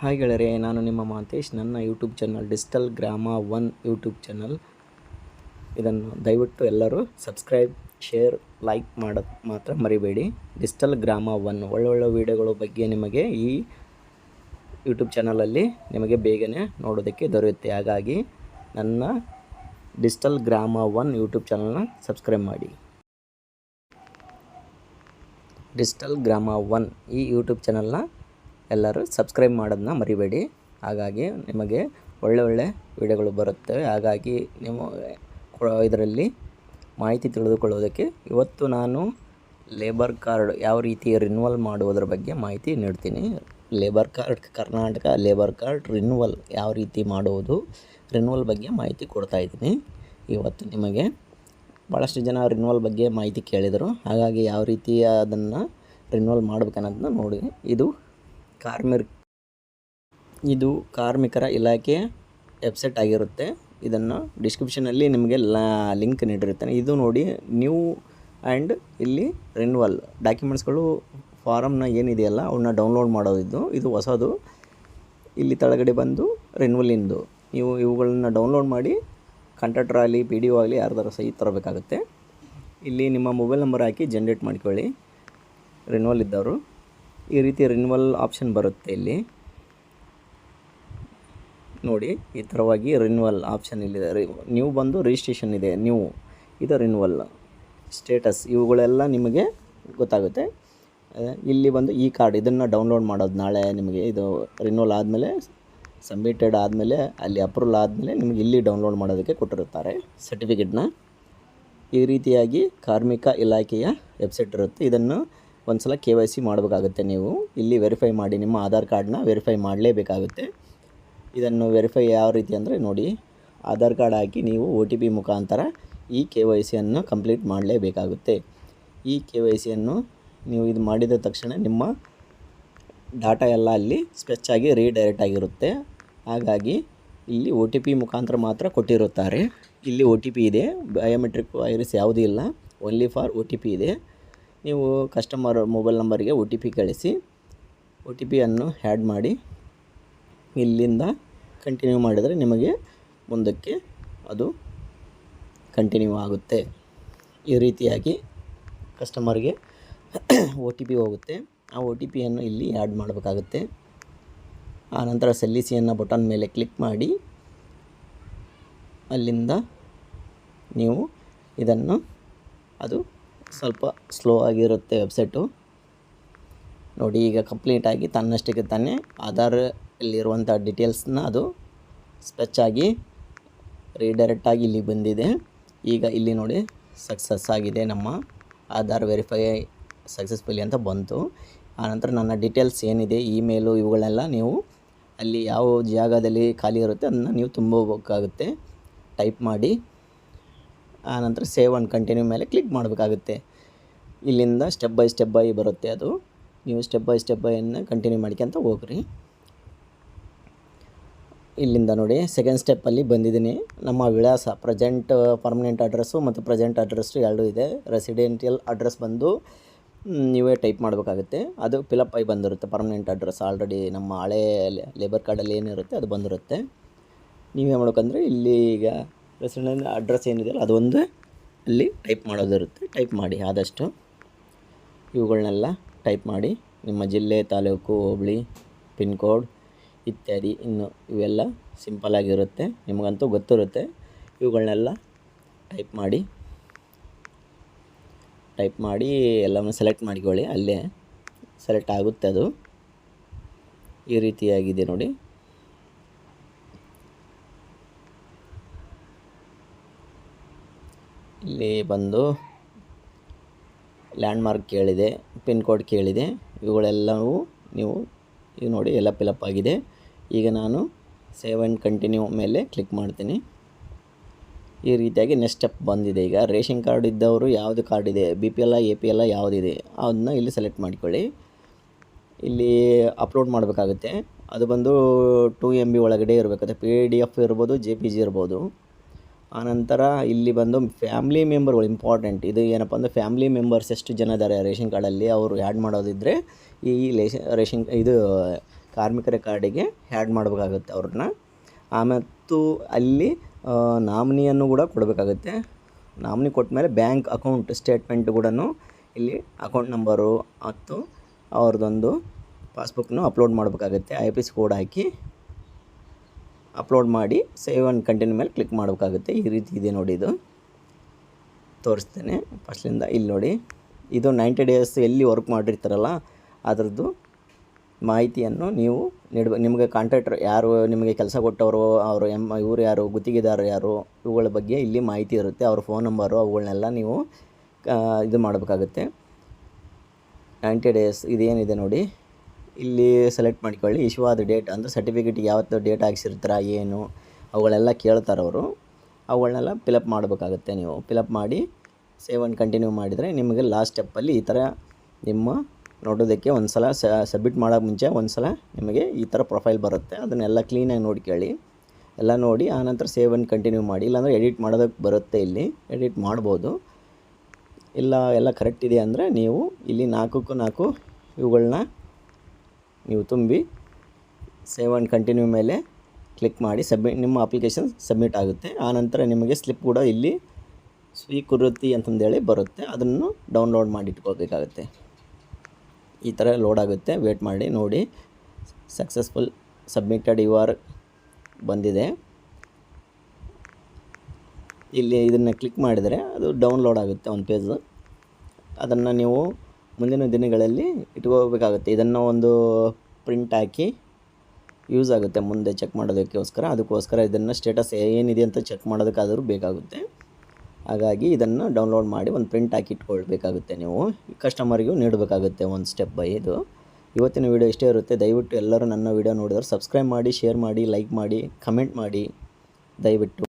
Hi ಗೆಳೆಯರೆ ನಾನು ನಿಮ್ಮ ಮಾತೇಶ್. ನನ್ನ YouTube channel Digital Grama One YouTube channel ಇದನ್ನು ದಯವಿಟ್ಟು ಎಲ್ಲರೂ ಸಬ್ಸ್ಕ್ರೈಬ್ ಶೇರ್ ಲೈಕ್ ಮಾಡೋದು ಮಾತ್ರ ಮರಿಬೇಡಿ. ಡಿಜಿಟಲ್ ಗ್ರಾಮ ಒನ್ ಒಳ್ಳೊಳ್ಳೆ ವೀಡಿಯೋಗಳ ಬಗ್ಗೆ ನಿಮಗೆ ಈ ಯೂಟ್ಯೂಬ್ ಚಾನಲಲ್ಲಿ ನಿಮಗೆ ಬೇಗನೆ ನೋಡೋದಕ್ಕೆ ದೊರೆಯುತ್ತೆ. ಹಾಗಾಗಿ ನನ್ನ ಡಿಜಿಟಲ್ ಗ್ರಾಮ ಒನ್ ಯೂಟ್ಯೂಬ್ ಚಾನಲ್ನ ಸಬ್ಸ್ಕ್ರೈಬ್ ಮಾಡಿ. ಡಿಜಿಟಲ್ ಗ್ರಾಮ ಒನ್ ಈ ಯೂಟ್ಯೂಬ್ ಚಾನಲ್ನ ಎಲ್ಲರೂ ಸಬ್ಸ್ಕ್ರೈಬ್ ಮಾಡೋದನ್ನ ಮರಿಬೇಡಿ. ಹಾಗಾಗಿ ನಿಮಗೆ ಒಳ್ಳೆ ಒಳ್ಳೆ ವಿಡಿಯೋಗಳು ಬರುತ್ತವೆ ಹಾಗಾಗಿ ನಿಮ್ಮ ಇದರಲ್ಲಿ ಮಾಹಿತಿ ತಿಳಿದುಕೊಳ್ಳೋದಕ್ಕೆ ಇವತ್ತು ನಾನು ಲೇಬರ್ ಕಾರ್ಡ್ ಯಾವ ರೀತಿ ರಿನ್ಯೂವಲ್ ಮಾಡುವುದರ ಬಗ್ಗೆ ಮಾಹಿತಿ ನೀಡ್ತೀನಿ. Labour card Karnataka labour card renewal ಯಾವ ರೀತಿ ಮಾಡುವುದು ರಿನ್ಯೂವಲ್ ಬಗ್ಗೆ ಮಾಹಿತಿ ಕೊಡ್ತಾ ಇದ್ದೀನಿ. ಇವತ್ತು ನಿಮಗೆ ಭಾಳಷ್ಟು ಜನ ರಿನ್ಯೂವಲ್ ಬಗ್ಗೆ ಮಾಹಿತಿ ಕೇಳಿದರು. ಹಾಗಾಗಿ ಯಾವ ರೀತಿ ಅದನ್ನು ರಿನ್ಯೂವಲ್ ಮಾಡ್ಬೇಕನ್ನೋದನ್ನ ನೋಡಿ. ಇದು ಕಾರ್ಮಿಕ ಇದು ಕಾರ್ಮಿಕರ ಇಲಾಖೆ ವೆಬ್ಸೈಟ್ ಆಗಿರುತ್ತೆ. ಇದನ್ನು ಡಿಸ್ಕ್ರಿಪ್ಷನಲ್ಲಿ ನಿಮಗೆ ಲಿಂಕ್ ನೀಡಿರುತ್ತೇನೆ. ಇದು ನೋಡಿ, ನ್ಯೂ ಆ್ಯಂಡ್ ಇಲ್ಲಿ ರಿನ್ಯೂವಲ್ ಡಾಕ್ಯುಮೆಂಟ್ಸ್ಗಳು ಫಾರಮ್ನ ಏನಿದೆಯಲ್ಲ ಅವನ್ನ ಡೌನ್ಲೋಡ್ ಮಾಡೋದಿದ್ದು. ಇದು ಹೊಸದು. ಇಲ್ಲಿ ತಳಗಡೆ ಬಂದು ರಿನ್ಯೂವಲಿಂದು ನೀವು ಇವುಗಳನ್ನ ಡೌನ್ಲೋಡ್ ಮಾಡಿ, ಕಾಂಟ್ರಾಕ್ಟರ್ ಆಗಲಿ, ಪಿ ಡಿ ಒ ಆಗಲಿ ಯಾರ್ದಾರು ಸಹಿ ತರಬೇಕಾಗುತ್ತೆ. ಇಲ್ಲಿ ನಿಮ್ಮ ಮೊಬೈಲ್ ನಂಬರ್ ಹಾಕಿ ಜನ್ರೇಟ್ ಮಾಡ್ಕೊಳ್ಳಿ. ರಿನ್ಯೂವಲ್ ಇದ್ದವರು. ಈ ರೀತಿ ರಿನ್ಯೂವಲ್ ಆಪ್ಷನ್ ಬರುತ್ತೆ ಇಲ್ಲಿ. ನೋಡಿ, ಈ ಥರವಾಗಿ ರಿನ್ಯೂವಲ್ ಆಪ್ಷನ್ ಇಲ್ಲಿದೆ. ನ್ಯೂ ಬಂದು ರಿಜಿಸ್ಟ್ರೇಷನ್ ಇದೆ. ನೀವು ಇದು ರಿನ್ಯೂವಲ್ ಸ್ಟೇಟಸ್ ಇವುಗಳೆಲ್ಲ ನಿಮಗೆ ಗೊತ್ತಾಗುತ್ತೆ. ಇಲ್ಲಿ ಬಂದು ಈ ಕಾರ್ಡ್ ಇದನ್ನು ಡೌನ್ಲೋಡ್ ಮಾಡೋದು ನಾಳೆ ನಿಮಗೆ ಇದು ರಿನ್ಯೂವಲ್ ಆದಮೇಲೆ ಸಬ್ಮಿಟೆಡ್ ಆದಮೇಲೆ, ಅಲ್ಲಿ ಅಪ್ರೂವಲ್ ಆದಮೇಲೆ ನಿಮಗೆ ಇಲ್ಲಿ ಡೌನ್ಲೋಡ್ ಮಾಡೋದಕ್ಕೆ ಕೊಟ್ಟಿರುತ್ತಾರೆ ಸರ್ಟಿಫಿಕೇಟ್ನ ಈ ರೀತಿಯಾಗಿ ಕಾರ್ಮಿಕ ಇಲಾಖೆಯ ವೆಬ್ಸೈಟ್ ಇರುತ್ತೆ. ಇದನ್ನು ಒಂದು ಸಲ ಕೆ ವೈ ಸಿ ಮಾಡಬೇಕಾಗುತ್ತೆ ನೀವು. ಇಲ್ಲಿ ವೆರಿಫೈ ಮಾಡಿ, ನಿಮ್ಮ ಆಧಾರ್ ಕಾರ್ಡ್ನ ವೆರಿಫೈ ಮಾಡಲೇಬೇಕಾಗುತ್ತೆ. ಇದನ್ನು ವೆರಿಫೈ ಯಾವ ರೀತಿ ಅಂದರೆ ನೋಡಿ, ಆಧಾರ್ ಕಾರ್ಡ್ ಹಾಕಿ ನೀವು ಒ ಟಿ ಪಿ ಮುಖಾಂತರ ಈ ಕೆ ವೈ ಸಿಯನ್ನು ಕಂಪ್ಲೀಟ್ ಮಾಡಲೇಬೇಕಾಗುತ್ತೆ. ಈ ಕೆ ವೈ ಸಿಯನ್ನು ನೀವು ಇದು ಮಾಡಿದ ತಕ್ಷಣ ನಿಮ್ಮ ಡಾಟಾ ಎಲ್ಲ ಅಲ್ಲಿ ಸ್ಪೆಚ್ಚಾಗಿ ರೀಡೈರೆಕ್ಟ್ ಆಗಿರುತ್ತೆ. ಹಾಗಾಗಿ ಇಲ್ಲಿ ಒ ಟಿ ಪಿ ಮುಖಾಂತರ ಮಾತ್ರ ಕೊಟ್ಟಿರುತ್ತಾರೆ. ಇಲ್ಲಿ ಒ ಟಿ ಪಿ ಇದೆ. ಬಯೋಮೆಟ್ರಿಕ್ ವೈರಸ್ ಯಾವುದೂ ಇಲ್ಲ. Only for O T P ಇದೆ. ನೀವು ಕಸ್ಟಮರ್ ಮೊಬೈಲ್ ನಂಬರಿಗೆ ಒ ಟಿ ಪಿ ಕಳಿಸಿ ಒ ಟಿ ಪಿಯನ್ನು ಹ್ಯಾಡ್ ಮಾಡಿ, ಇಲ್ಲಿಂದ ಕಂಟಿನ್ಯೂ ಮಾಡಿದರೆ ನಿಮಗೆ ಮುಂದಕ್ಕೆ ಅದು ಕಂಟಿನ್ಯೂ ಆಗುತ್ತೆ. ಈ ರೀತಿಯಾಗಿ ಕಸ್ಟಮರ್ಗೆ ಒ ಟಿ ಪಿ ಹೋಗುತ್ತೆ. ಆ ಒ ಟಿ ಪಿಯನ್ನು ಇಲ್ಲಿ ಆ್ಯಡ್ ಮಾಡಬೇಕಾಗುತ್ತೆ. ಆನಂತರ ನಂತರ ಸಲ್ಲಿಸಿಯನ್ನು ಬಟನ್ ಮೇಲೆ ಕ್ಲಿಕ್ ಮಾಡಿ, ಅಲ್ಲಿಂದ ನೀವು ಇದನ್ನು ಅದು ಸ್ವಲ್ಪ ಸ್ಲೋ ಆಗಿರುತ್ತೆ ವೆಬ್ಸೈಟು. ನೋಡಿ, ಈಗ ಕಂಪ್ಲೀಟಾಗಿ ತನ್ನಷ್ಟಕ್ಕೆ ತಾನೇ ಆಧಾರ್ ಇಲ್ಲಿರುವಂಥ ಡೀಟೇಲ್ಸ್ನ ಅದು ಸ್ಪೆಚ್ ಆಗಿ ರೀಡೈರೆಕ್ಟ್ ಆಗಿ ಇಲ್ಲಿ ಬಂದಿದೆ. ಈಗ ಇಲ್ಲಿ ನೋಡಿ, ಸಕ್ಸಸ್ ಆಗಿದೆ ನಮ್ಮ ಆಧಾರ್ ವೆರಿಫೈ ಸಕ್ಸಸ್ಫುಲಿ ಅಂತ ಬಂತು. ಆನಂತರ ನನ್ನ ಡೀಟೇಲ್ಸ್ ಏನಿದೆ, ಇಮೇಲು ಇವುಗಳೆಲ್ಲ ನೀವು ಅಲ್ಲಿ ಯಾವ ಜಾಗದಲ್ಲಿ ಖಾಲಿ ಇರುತ್ತೆ ಅದನ್ನು ನೀವು ತುಂಬಬೇಕಾಗುತ್ತೆ. ಟೈಪ್ ಮಾಡಿ ಆನಂತರ ಸೇವ್ ಆ್ಯಂಡ್ ಕಂಟಿನ್ಯೂ ಮೇಲೆ ಕ್ಲಿಕ್ ಮಾಡಬೇಕಾಗುತ್ತೆ. ಇಲ್ಲಿಂದ ಸ್ಟೆಪ್ ಬೈ ಸ್ಟೆಪ್ ಬೈ ಬರುತ್ತೆ ಅದು. ನೀವು ಸ್ಟೆಪ್ ಬೈ ಸ್ಟೆಪ್ ಬೈಯನ್ನು ಕಂಟಿನ್ಯೂ ಮಾಡ್ಕೊಂತ ಹೋಗ್ರಿ. ಇಲ್ಲಿಂದ ನೋಡಿ ಸೆಕೆಂಡ್ ಸ್ಟೆಪ್ಪಲ್ಲಿ ಬಂದಿದ್ದೀನಿ. ನಮ್ಮ ವಿಳಾಸ ಪ್ರೆಸೆಂಟ್ ಪರ್ಮನೆಂಟ್ ಅಡ್ರೆಸ್ಸು ಮತ್ತು ಪ್ರೆಸೆಂಟ್ ಅಡ್ರೆಸ್ಸು ಎರಡೂ ಇದೆ. ರೆಸಿಡೆನ್ಷಿಯಲ್ ಅಡ್ರೆಸ್ ಬಂದು ನೀವೇ ಟೈಪ್ ಮಾಡಬೇಕಾಗುತ್ತೆ. ಅದು ಫಿಲಪ್ ಆಗಿ ಬಂದಿರುತ್ತೆ ಪರ್ಮನೆಂಟ್ ಅಡ್ರೆಸ್ ಆಲ್ರೆಡಿ ನಮ್ಮ ಹಳೆ ಲೇಬರ್ ಕಾರ್ಡಲ್ಲಿ ಏನಿರುತ್ತೆ, ಅದು ಬಂದಿರುತ್ತೆ. ನೀವೇ ಮಾಡ್ಬೇಕಂದ್ರೆ ಇಲ್ಲಿ ಈಗ ರೆಸಿಡೆನ್ಸ್ ಅಡ್ರೆಸ್ ಏನಿದೆಯಲ್ಲ, ಅದೊಂದು ಅಲ್ಲಿ ಟೈಪ್ ಮಾಡೋದಿರುತ್ತೆ. ಟೈಪ್ ಮಾಡಿ, ಆದಷ್ಟು ಇವುಗಳನ್ನೆಲ್ಲ ಟೈಪ್ ಮಾಡಿ, ನಿಮ್ಮ ಜಿಲ್ಲೆ, ತಾಲೂಕು, ಹೋಬಳಿ ಪಿನ್ ಕೋಡ್ ಇತ್ಯಾದಿ ಇನ್ನು ಇವೆಲ್ಲ ಸಿಂಪಲ್ಲಾಗಿರುತ್ತೆ ನಿಮಗಂತೂ ಗೊತ್ತಿರುತ್ತೆ. ಇವುಗಳನ್ನೆಲ್ಲ ಟೈಪ್ ಮಾಡಿ ಟೈಪ್ ಮಾಡಿ ಎಲ್ಲವನ್ನು ಸೆಲೆಕ್ಟ್ ಮಾಡಿಕೊಳ್ಳಿ, ಅಲ್ಲೇ ಸೆಲೆಕ್ಟ್ ಆಗುತ್ತೆ ಅದು. ಈ ರೀತಿಯಾಗಿದೆ ನೋಡಿ. ಇಲ್ಲಿ ಬಂದು ಲ್ಯಾಂಡ್ಮಾರ್ಕ್ ಕೇಳಿದೆ, ಪಿನ್ ಕೋಡ್ ಕೇಳಿದೆ. ಇವುಗಳೆಲ್ಲವೂ ನೀವು ಈಗ ನೋಡಿ ಎಲ್ಲ ಪಿಲಪ್ ಆಗಿದೆ. ಈಗ ನಾನು ಸೇವ್ ಆ್ಯಂಡ್ ಕಂಟಿನ್ಯೂ ಮೇಲೆ ಕ್ಲಿಕ್ ಮಾಡ್ತೀನಿ. ಈ ರೀತಿಯಾಗಿ ನೆಕ್ಸ್ಟ್ ಸ್ಟೆಪ್ ಬಂದಿದೆ. ಈಗ ರೇಷನ್ ಕಾರ್ಡ್ ಇದ್ದವರು ಯಾವುದು ಕಾರ್ಡ್ ಇದೆ? B P L A P L ಯಾವುದಿದೆ ಅದನ್ನ ಇಲ್ಲಿ ಸೆಲೆಕ್ಟ್ ಮಾಡ್ಕೊಳ್ಳಿ. ಇಲ್ಲಿ ಅಪ್ಲೋಡ್ ಮಾಡಬೇಕಾಗುತ್ತೆ. ಅದು ಬಂದು ಟೂ ಎಂ ಬಿ ಒಳಗಡೆ ಇರಬೇಕಾಗುತ್ತೆ ಪಿ ಡಿ ಎಫ್ ಇರ್ಬೋದು, ಜೆ ಪಿ ಜಿ ಇರ್ಬೋದು. ಆನಂತರ ಇಲ್ಲಿ ಬಂದು ಫ್ಯಾಮ್ಲಿ ಮೆಂಬರ್ಗಳು ಇಂಪಾರ್ಟೆಂಟ್ ಇದು ಏನಪ್ಪ ಅಂದರೆ ಫ್ಯಾಮ್ಲಿ ಮೆಂಬರ್ಸ್ ಎಷ್ಟು ಜನ ಇದ್ದಾರೆ ರೇಷನ್ ಕಾರ್ಡಲ್ಲಿ ಅವರು ಆ್ಯಡ್ ಮಾಡೋದಿದ್ದರೆ ಈ ರೇಷನ್ ರೇಷನ್ ಇದು ಕಾರ್ಮಿಕರ ಕಾರ್ಡಿಗೆ ಆ್ಯಡ್ ಮಾಡಬೇಕಾಗುತ್ತೆ ಅವ್ರನ್ನ. ಮತ್ತು ಅಲ್ಲಿ ನಾಮಿನಿಯನ್ನು ಕೂಡ ಕೊಡಬೇಕಾಗುತ್ತೆ. ನಾಮಿನಿ ಕೊಟ್ಟ ಬ್ಯಾಂಕ್ ಅಕೌಂಟ್ ಸ್ಟೇಟ್ಮೆಂಟ್ ಕೂಡ ಇಲ್ಲಿ ಅಕೌಂಟ್ ನಂಬರು ಮತ್ತು ಅವ್ರದ್ದೊಂದು ಪಾಸ್ಬುಕ್ನು ಅಪ್ಲೋಡ್ ಮಾಡಬೇಕಾಗುತ್ತೆ. ಐ ಪಿ ಸಿ ಕೋಡ್ ಹಾಕಿ. ಅಪ್ಲೋಡ್ ಮಾಡಿ, ಸೇವ್ ಆ್ಯಂಡ್ ಕಂಟಿನ್ಯೂ ಮೇಲೆ ಕ್ಲಿಕ್ ಮಾಡಬೇಕಾಗುತ್ತೆ. ಈ ರೀತಿ ಇದೆ ನೋಡಿ ಇದು. ತೋರಿಸ್ತೇನೆ. ಫಸ್ಟ್ಲಿಂದ ಇಲ್ಲಿ ನೋಡಿ. ಇದು ನೈಂಟಿ ಡೇಸ್ ಎಲ್ಲಿ ವರ್ಕ್ ಮಾಡಿರ್ತಾರಲ್ಲ, ಅದರದ್ದು ಮಾಹಿತಿಯನ್ನು ನೀವು ನೀಡಬೇಕು ನಿಮಗೆ ಕಾಂಟ್ರಾಕ್ಟರ್ ಯಾರು, ನಿಮಗೆ ಕೆಲಸ ಕೊಟ್ಟವರು, ಅವರು ಎಂ ಇವರು ಯಾರು, ಗುತ್ತಿಗೆದಾರರು ಯಾರು, ಇವುಗಳ ಬಗ್ಗೆ ಇಲ್ಲಿ ಮಾಹಿತಿ ಇರುತ್ತೆ. ಅವ್ರ ಫೋನ್ ನಂಬರು, ಅವುಗಳನ್ನೆಲ್ಲ ನೀವು ಇದು ಮಾಡಬೇಕಾಗುತ್ತೆ. ನೈಂಟಿ ಡೇಸ್ ಇದೇನಿದೆ ನೋಡಿ. ಇಲ್ಲಿ ಸೆಲೆಕ್ಟ್ ಮಾಡ್ಕೊಳ್ಳಿ. ಇಶ್ಯೂ ಡೇಟ್ ಅಂದರೆ ಸರ್ಟಿಫಿಕೇಟಿಗೆ ಯಾವತ್ತು ಡೇಟ್ ಹಾಕ್ಸಿರ್ತೀರ, ಏನು, ಅವುಗಳೆಲ್ಲ ಕೇಳ್ತಾರೆ ಅವರು. ಅವುಗಳನ್ನೆಲ್ಲ ಪಿಲಪ್ ಮಾಡಬೇಕಾಗುತ್ತೆ ನೀವು. ಪಿಲಪ್ ಮಾಡಿ ಸೇವ್ ಆ್ಯಂಡ್ ಕಂಟಿನ್ಯೂ ಮಾಡಿದರೆ ನಿಮಗೆ ಲಾಸ್ಟ್ ಸ್ಟೆಪ್ಪಲ್ಲಿ ಈ ಥರ ನಿಮ್ಮ ನೋಡೋದಕ್ಕೆ ಒಂದು ಸಲ ಸಬ್ಮಿಟ್ ಮಾಡೋಕೆ ಮುಂಚೆ ಒಂದು ಸಲ ನಿಮಗೆ ಈ ಥರ ಪ್ರೊಫೈಲ್ ಬರುತ್ತೆ. ಅದನ್ನೆಲ್ಲ ಕ್ಲೀನಾಗಿ ನೋಡ್ಕೊಳ್ಳಿ ಎಲ್ಲ ನೋಡಿ ಆನಂತರ ಸೇವ್ ಆ್ಯಂಡ್ ಕಂಟಿನ್ಯೂ ಮಾಡಿ. ಇಲ್ಲಾಂದರೆ ಎಡಿಟ್ ಮಾಡೋದಕ್ಕೆ ಬರುತ್ತೆ ಇಲ್ಲಿ. ಎಡಿಟ್ ಮಾಡ್ಬೋದು. ಇಲ್ಲ, ಎಲ್ಲ ಕರೆಕ್ಟ್ ಇದೆ ಅಂದರೆ ನೀವು ಇಲ್ಲಿ ನಾಲ್ಕಕ್ಕೂ ನಾಲ್ಕು ಇವುಗಳನ್ನ ನೀವು ತುಂಬಿ ಸೇವ್ ಆ್ಯಂಡ್ ಕಂಟಿನ್ಯೂ ಮೇಲೆ ಕ್ಲಿಕ್ ಮಾಡಿ ಸಬ್ಮಿಟ್ ನಿಮ್ಮ ಅಪ್ಲಿಕೇಶನ್ ಸಬ್ಮಿಟ್ ಆಗುತ್ತೆ. ಆನಂತರ ನಿಮಗೆ ಸ್ಲಿಪ್ ಕೂಡ ಇಲ್ಲಿ ಸ್ವೀಕೃತಿ ಅಂತಂದೇಳಿ ಬರುತ್ತೆ. ಅದನ್ನು ಡೌನ್ಲೋಡ್ ಮಾಡಿ ಇಟ್ಕೋಬೇಕಾಗುತ್ತೆ. ಈ ಥರ ಲೋಡ್ ಆಗುತ್ತೆ. ವೇಟ್ ಮಾಡಿ, ನೋಡಿ. ಸಕ್ಸಸ್ಫುಲ್ ಸಬ್ಮಿಟೆಡ್ ಯು ಆರ್ ಬಂದಿದೆ. ಇಲ್ಲಿ ಇದನ್ನು ಕ್ಲಿಕ್ ಮಾಡಿದರೆ ಅದು ಡೌನ್ಲೋಡ್ ಆಗುತ್ತೆ ಒಂದು ಪೇಜು. ಅದನ್ನು ನೀವು ಮುಂದಿನ ದಿನಗಳಲ್ಲಿ ಇಟ್ಕೋಬೇಕಾಗುತ್ತೆ. ಇದನ್ನು ಒಂದು ಪ್ರಿಂಟ್ ಹಾಕಿ ಯೂಸ್ ಆಗುತ್ತೆ. ಮುಂದೆ ಚೆಕ್ ಮಾಡೋದಕ್ಕೋಸ್ಕರ. ಅದಕ್ಕೋಸ್ಕರ ಇದನ್ನು ಸ್ಟೇಟಸ್ ಏನಿದೆ ಅಂತ ಚೆಕ್ ಮಾಡೋದಕ್ಕಾದರೂ ಬೇಕಾಗುತ್ತೆ. ಹಾಗಾಗಿ ಇದನ್ನು ಡೌನ್ಲೋಡ್ ಮಾಡಿ ಒಂದು ಪ್ರಿಂಟ್ ಹಾಕಿ ಇಟ್ಕೊಳ್ಬೇಕಾಗುತ್ತೆ ನೀವು. ಕಸ್ಟಮರ್ಗೂ ನೀಡಬೇಕಾಗುತ್ತೆ ಒಂದು ಸ್ಟೆಪ್ ಬೈ ಇದು. ಇವತ್ತಿನ ವೀಡಿಯೋ ಇಷ್ಟೇ ಇರುತ್ತೆ. ದಯವಿಟ್ಟು ಎಲ್ಲರೂ ನನ್ನ ವೀಡಿಯೋ ನೋಡಿದ್ರೆ ಸಬ್ಸ್ಕ್ರೈಬ್ ಮಾಡಿ ಶೇರ್ ಮಾಡಿ ಲೈಕ್ ಮಾಡಿ ಕಮೆಂಟ್ ಮಾಡಿ. ದಯವಿಟ್ಟು.